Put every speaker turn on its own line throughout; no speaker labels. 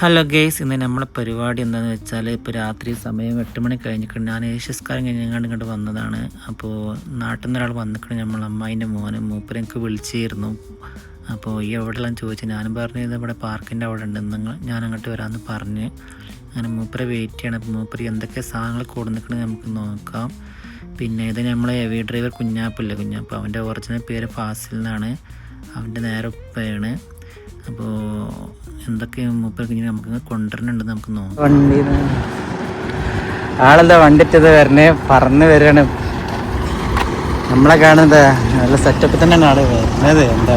Hello guys ഇന്ന് നമ്മുടെ പരിപാടി എന്താണെന്ന് വെച്ചാൽ ഇപ്പോൾ രാത്രി സമയം എട്ട് മണി കഴിഞ്ഞിട്ടുണ്ട്. ഞാൻ ഏഷ്യസ്കാരം കഴിഞ്ഞങ്ങാണ്ട് ഇങ്ങോട്ട് വന്നതാണ്. അപ്പോൾ നാട്ടിൽ നിന്ന് ഒരാൾ വന്നിട്ട് നമ്മൾ അമ്മായിന്റെ മോനെ എനിക്ക് വിളിച്ചിരുന്നു. അപ്പോൾ ഈ എവിടെയെല്ലാം ചോദിച്ചു? ഞാനും പറഞ്ഞു ഇത് ഇവിടെ പാർക്കിന്റെ അവിടെ ഉണ്ട്. നിങ്ങൾ ഞാൻ അങ്ങോട്ട് വരാമെന്ന് പറഞ്ഞ് അങ്ങനെ മൂപ്പരെ വെയിറ്റ് ചെയ്യണം. അപ്പോൾ മൂപ്പര് എന്തൊക്കെ സാധനങ്ങൾ കൊടുന്നിക്കണ നമുക്ക് നോക്കാം. പിന്നെ ഇത് നമ്മളെ ഹെവി ഡ്രൈവർ കുഞ്ഞാപ്പില്ലേ? കുഞ്ഞാപ്പ്. അവന്റെ ഒറിജിനൽ പേര് ഫാസിൽ എന്നാണ്. അവന്റെ നേരെ ഉപ്പയാണ്. അപ്പോൾ എന്തൊക്കെ മൂപ്പർക്ക് ഇനി നമുക്ക് കൊണ്ടുവരണുണ്ടെന്ന് നമുക്ക് നോക്കാം.
വണ്ടി ആളെന്താ വണ്ടിറ്റത് വരണേ? പറന്ന് വരികയാണ്. നമ്മളെ കാണുന്നത് നല്ല സെറ്റപ്പ് തന്നെയാണ് ആൾ വരുന്നത്. എന്താ?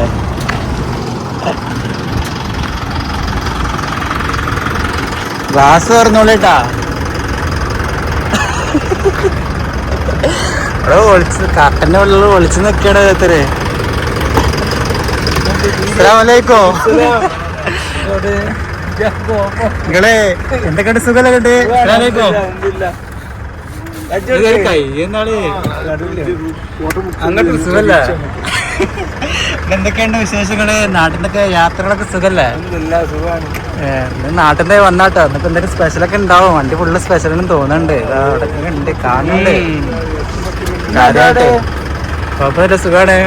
ഗ്ലാസ് തുറന്നോളിട്ടാ. ഒളിച്ച് കാട്ടന്റെ ഉള്ളിൽ ഒളിച്ച് നിൽക്കണ അസ്സലാമലൈക്കും. നിങ്ങളെ എന്തൊക്കെയുണ്ട് സുഖല്ലേ കണ്ട് അങ്ങോട്ട് സുഖല്ല? എന്തൊക്കെയുണ്ട് വിശേഷങ്ങൾ? നാട്ടിലൊക്കെ യാത്രകളൊക്കെ സുഖല്ലേ? നിന്ന് വന്നാട്ടോ. എന്നിട്ട് എന്തൊക്കെ സ്പെഷ്യലൊക്കെ ഉണ്ടാവും? വണ്ടി ഫുള്ള് സ്പെഷ്യലും തോന്നുന്നുണ്ട്. അവിടെ ഉണ്ട് കാണുന്നുണ്ട്. സുഖാണ്.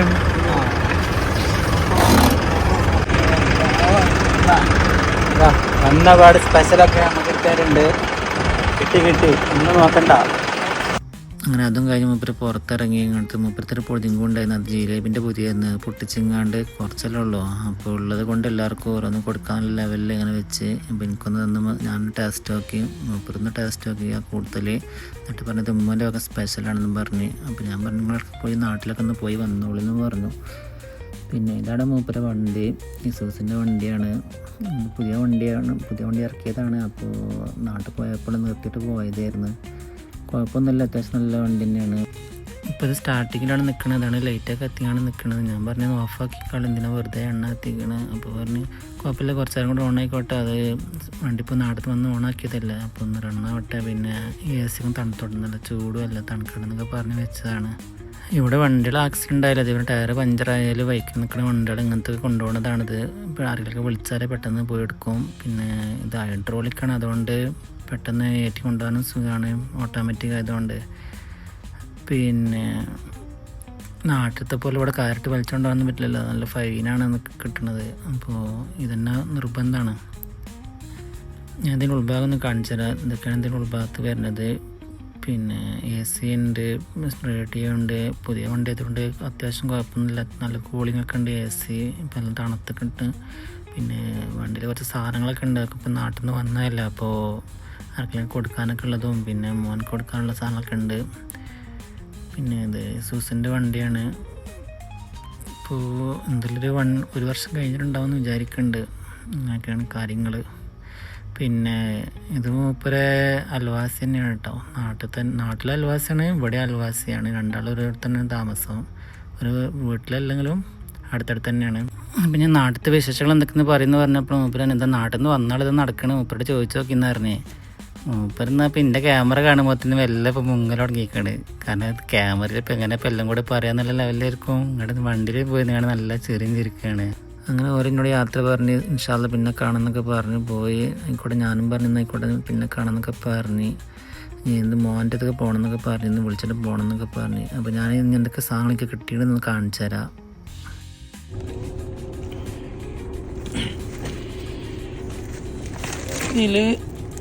ദാ, വന്ന പാട് സ്പെഷ്യലൊക്കെ നമുക്ക് കിട്ടി കിട്ടി. ഒന്നും നോക്കണ്ട.
അങ്ങനെ അതും കഴിഞ്ഞ് മൂപ്പര് പുറത്തിറങ്ങി ഇങ്ങോട്ട്. മൂപ്പരത്തിൽ പൊതിങ്കും ഉണ്ടായിരുന്നു. അത് ജിലേബിന്റെ പുതിയെന്ന് പൊട്ടിച്ചിങ്ങാണ്ട് കുറച്ചല്ലേ ഉള്ളൂ. അപ്പോൾ ഉള്ളത് കൊണ്ട് എല്ലാവർക്കും ഓരോന്ന് കൊടുക്കാനുള്ള ലെവലിൽ ഇങ്ങനെ വെച്ച് എനിക്കൊന്ന് തന്ന ഞാൻ ടേസ്റ്റ് നോക്കി. മൂപ്പരൊന്ന് ടേസ്റ്റ് നോക്കി. ആ കൂടുതൽ എന്നിട്ട് പറഞ്ഞത് ഉമ്മന്റെ ഒക്കെ സ്പെഷ്യലാണെന്ന് പറഞ്ഞ്. അപ്പോൾ ഞാൻ പറഞ്ഞു നിങ്ങളൊക്കെ പോയി നാട്ടിലൊക്കെ ഒന്ന് പോയി വന്നോളൂ എന്ന് പറഞ്ഞു. പിന്നെ ഇതാണ് മൂപ്പര വണ്ടി. ഇസൂസിന്റെ വണ്ടിയാണ്. പുതിയ വണ്ടിയാണ്. പുതിയ വണ്ടി ഇറക്കിയതാണ്. അപ്പോൾ നാട്ടിൽ പോയപ്പോൾ നിർത്തിയിട്ട് പോയതായിരുന്നു. കുഴപ്പമൊന്നുമില്ല. അത്യാവശ്യം നല്ല വണ്ടി തന്നെയാണ്. ഇപ്പോൾ ഇത് സ്റ്റാർട്ടിങ്ങിലാണ് നിൽക്കുന്നത് അതാണ് ലൈറ്റൊക്കെ എത്തിയാണ് നിൽക്കുന്നത് ഞാൻ പറഞ്ഞത് ഓഫാക്കി കളി എന്തിനാ വെറുതെ എണ്ണ എത്തിക്കണത് അപ്പോൾ പറഞ്ഞ് കുഴപ്പമില്ല. കുറച്ച് നേരം കൂടെ ഓണായിക്കോട്ടെ. അത് വണ്ടി ഇപ്പോൾ നാട്ടിൽ വന്ന് ഓണാക്കിയതല്ല? അപ്പോൾ ഒന്ന് റണ്ണാവട്ടെ പിന്നെ എ സിക്കും തണുത്തോട്ടുന്നില്ല നല്ല ചൂടും അല്ല തണുക്കണമെന്നൊക്കെ പറഞ്ഞ് വെച്ചതാണ്. ഇവിടെ വണ്ടികൾ ആക്സിഡന്റ് ആയാലും അതേപോലെ ടയർ പഞ്ചറായാലും ബൈക്കിൽ നിൽക്കുന്ന വണ്ടികൾ ഇങ്ങനത്തെ കൊണ്ടുപോകുന്നതാണിത് ഇപ്പോൾ ആരെങ്കിലൊക്കെ വിളിച്ചാലേ പെട്ടെന്ന് പോയി എടുക്കും. പിന്നെ ഇത് ഹൈഡ്രോളിക്കാണ് അതുകൊണ്ട് പെട്ടെന്ന് ഏറ്റി കൊണ്ടുപോകാനും സുഖമാണ്. ഓട്ടോമാറ്റിക് ആയതുകൊണ്ട്. പിന്നെ നാട്ടിലത്തെ പോലെ ഇവിടെ കാരറ്റ് വലിച്ചുകൊണ്ട് പോകാൻ പറ്റില്ലല്ലോ. നല്ല ഫൈനാണ് കിട്ടുന്നത് അപ്പോൾ ഇതന്നെ നിർബന്ധമാണ്. ഞാൻ ഇതിന്റെ ഉൾഭാഗം ഒന്ന് കാണിച്ചു തരാം ഇതൊക്കെയാണ് ഇതിന്റെ ഉൾഭാഗത്ത് വരുന്നത്. പിന്നെ എ സി ഉണ്ട് റേഡിയോ ഉണ്ട് പുതിയ വണ്ടി ആയതുകൊണ്ട് അത്യാവശ്യം കുഴപ്പമൊന്നുമില്ല. നല്ല കൂളിംഗ് ഒക്കെ ഉണ്ട് എ സി ഇപ്പം നല്ല തണുത്തൊക്കെ ഉണ്ട്. പിന്നെ വണ്ടിയിൽ കുറച്ച് സാധനങ്ങളൊക്കെ ഉണ്ട് അതൊക്കെ ഇപ്പം നാട്ടിൽ നിന്ന് വന്നതല്ല. അപ്പോൾ ആർക്കെങ്കിലും കൊടുക്കാനൊക്കെ ഉള്ളതും പിന്നെ മോൻ കൊടുക്കാനുള്ള സാധനങ്ങളൊക്കെ ഉണ്ട്. പിന്നെ ഇത് സൂസിന്റെ വണ്ടിയാണ്. ഇപ്പോൾ എന്തെങ്കിലും ഒരു വൺ ഒരു വർഷം കഴിഞ്ഞിട്ടുണ്ടാവും എന്ന് വിചാരിക്കുന്നുണ്ട് അങ്ങനെയൊക്കെയാണ് കാര്യങ്ങൾ പിന്നെ ഇത് മൂപ്പരെ അൽവാസി തന്നെയാണ് കേട്ടോ നാട്ടിൽ തന്നെ നാട്ടിലെ അൽവാസിയാണ് ഇവിടെ അൽവാസിയാണ്. രണ്ടാളും ഒരിടത്ത് തന്നെ താമസം. ഒരു വീട്ടിലല്ലെങ്കിലും അടുത്തടുത്ത് തന്നെയാണ്. പിന്നെ നാട്ടിലത്തെ വിശേഷങ്ങൾ എന്തൊക്കെയെന്ന് പറയുന്നു പറഞ്ഞപ്പോൾ മൂപ്പരൻ എന്താ നാട്ടിൽ നിന്ന് വന്നാളിത് നടക്കണേ? മൂപ്പരോട് ചോദിച്ചു നോക്കിയെന്ന് പറഞ്ഞേ. മൂപ്പരെന്നാ ഇപ്പം എന്റെ ക്യാമറ കാണുമ്പോൾ തന്നെ വല്ല ഇപ്പം മുങ്ങൽ തുടങ്ങിയിരിക്കണ് കാരണം ക്യാമറയിൽ ഇപ്പം എങ്ങനെ ഇപ്പം എല്ലാം കൂടെ പറയാന്നുള്ള ലെവലിലായിരിക്കും ഇങ്ങോട്ട് വണ്ടിയിൽ പോയി നിങ്ങൾ നല്ല ചെറിയ ചിരിക്കുകയാണ് അങ്ങനെ ഓരോന്നോട് യാത്ര പറഞ്ഞ് ഇൻഷാല്ല പിന്നെ കാണുന്നൊക്കെ പറഞ്ഞു പോയി. ആയിക്കോട്ടെ ഞാനും പറഞ്ഞു ആയിക്കോട്ടെ പിന്നെ കാണുന്നൊക്കെ പറഞ്ഞ്. എന്ത് മോന്റെ അടുത്തൊക്കെ പോകണമെന്നൊക്കെ പറഞ്ഞു ഇന്ന് വിളിച്ചിട്ട് പോകണം പറഞ്ഞു. അപ്പോൾ ഞാൻ എന്തൊക്കെ സാധനങ്ങളൊക്കെ കിട്ടിയിട്ടൊന്ന് കാണിച്ചു തരാം.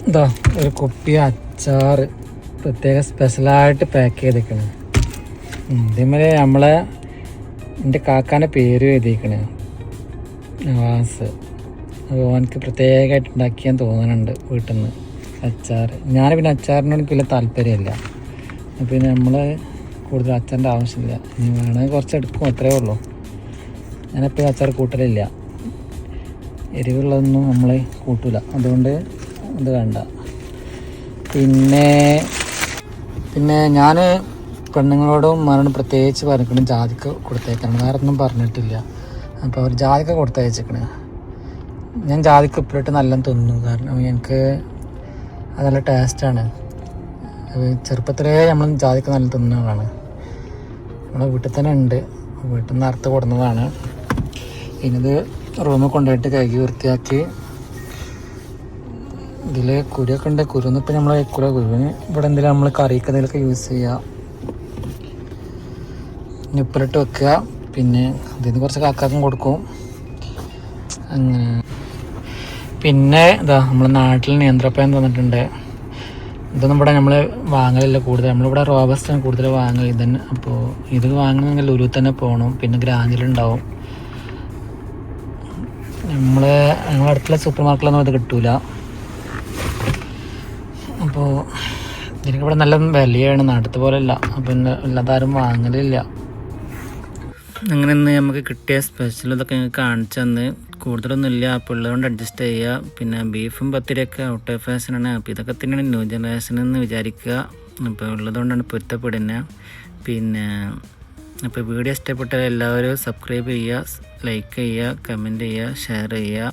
ഇതാ ഒരു കുപ്പി അച്ചാറ് പ്രത്യേക സ്പെഷ്യലായിട്ട് പാക്ക് ചെയ്തേക്കണേ. ഇതേമാതിരി നമ്മളെ എന്റെ കാക്കാന്റെ പേര് എഴുതിയേക്കണ്. നവാസ് അവനക്ക് പ്രത്യേകമായിട്ട് ഉണ്ടാക്കിയാൻ തോന്നുന്നുണ്ട് വീട്ടിൽ നിന്ന് അച്ചാർ ഞാൻ പിന്നെ അച്ചാറിനോട് എനിക്ക് വലിയ താല്പര്യമില്ല. പിന്നെ നമ്മൾ കൂടുതൽ അച്ചാറിന്റെ ആവശ്യമില്ല. ഇനി വേണമെങ്കിൽ കുറച്ച് എടുക്കും അത്രേ ഉള്ളൂ. ഞാനെപ്പോഴും അച്ചാർ കൂട്ടലില്ല. എരിവുള്ളതൊന്നും നമ്മൾ കൂട്ടില്ല അതുകൊണ്ട് അത് വേണ്ട. പിന്നെ പിന്നെ ഞാൻ പെണ്ണുങ്ങളോടും മരണം പ്രത്യേകിച്ച് പറഞ്ഞിട്ടുണ്ട് ജാതിക്ക് കൊടുത്തേക്കാണ്. വേറെ ഒന്നും പറഞ്ഞിട്ടില്ല. അപ്പോൾ അവർ ജാതിക്ക കൊടുത്തയച്ചേക്കണ്. ഞാൻ ജാതിക്ക ഉപ്പിലിട്ട് നല്ല തിന്നു. കാരണം എനിക്ക് അത് നല്ല ടേസ്റ്റാണ് ചെറുപ്പത്തിലേ നമ്മൾ ജാതിക്ക നല്ല തിന്നതാണ് നമ്മളെ വീട്ടിൽ തന്നെ ഉണ്ട്. വീട്ടിൽ നിന്ന് അറുത്ത് കൊടുന്നതാണ്. ഇനിത് റൂമിൽ കൊണ്ടുപോയിട്ട് കഴുകി വൃത്തിയാക്കി.
ഇതിൽ കുരുവൊക്കെ ഉണ്ട്. കുരുന്ന് ഇപ്പം നമ്മൾ കുര കുരുവിന് ഇവിടെ എന്തെങ്കിലും നമ്മൾ കറിക്ക് എന്തെങ്കിലുമൊക്കെ യൂസ് ചെയ്യുക ഉപ്പിലിട്ട് വെക്കുക. പിന്നെ അതിൽ നിന്ന് കുറച്ച് കാക്കാക്കും കൊടുക്കും. അങ്ങനെ. പിന്നെ ഇതാ നമ്മുടെ നാട്ടിൽ നിയന്ത്രപ്പയം തന്നിട്ടുണ്ട്. ഇതൊന്നും ഇവിടെ നമ്മൾ വാങ്ങലില്ല കൂടുതൽ. നമ്മളിവിടെ റോബസ്റ്റാണ് കൂടുതൽ വാങ്ങൽ ഇതന്നെ അപ്പോൾ ഇത് വാങ്ങണമെങ്കിൽ ലുരു തന്നെ പോകണം പിന്നെ ഗ്രാഞ്ചിലുണ്ടാവും നമ്മൾ ഞങ്ങളുടെ അടുത്തുള്ള സൂപ്പർ മാർക്കറ്റിലൊന്നും ഇത് കിട്ടൂല. അപ്പോൾ എനിക്കിവിടെ നല്ല വിലയാണ്. നാട്ടിലത്തെ പോലെയല്ല. അപ്പം പിന്നെ എല്ലാതാരും വാങ്ങലില്ല.
അങ്ങനെ ഇന്ന് നമുക്ക് കിട്ടിയ സ്പെഷ്യൽ ഇതൊക്കെ ഞങ്ങൾക്ക് കാണിച്ചു തന്ന്. കൂടുതലൊന്നും ഇല്ല. അപ്പോൾ ഉള്ളതുകൊണ്ട് അഡ്ജസ്റ്റ് ചെയ്യുക പിന്നെ ബീഫും പത്തിരിയൊക്കെ ഔട്ട് ഓഫ് ഫാഷനാണ് അപ്പോൾ ഇതൊക്കെ തന്നെയാണ് ന്യൂ ജനറേഷൻ എന്ന് വിചാരിക്കുക. അപ്പോൾ ഉള്ളതുകൊണ്ടാണ് പൊരുത്തപ്പെടുന്നത് പിന്നെ അപ്പോൾ വീഡിയോ ഇഷ്ടപ്പെട്ടാൽ എല്ലാവരും സബ്സ്ക്രൈബ് ചെയ്യുക ലൈക്ക് ചെയ്യുക കമന്റ് ചെയ്യുക ഷെയർ ചെയ്യുക.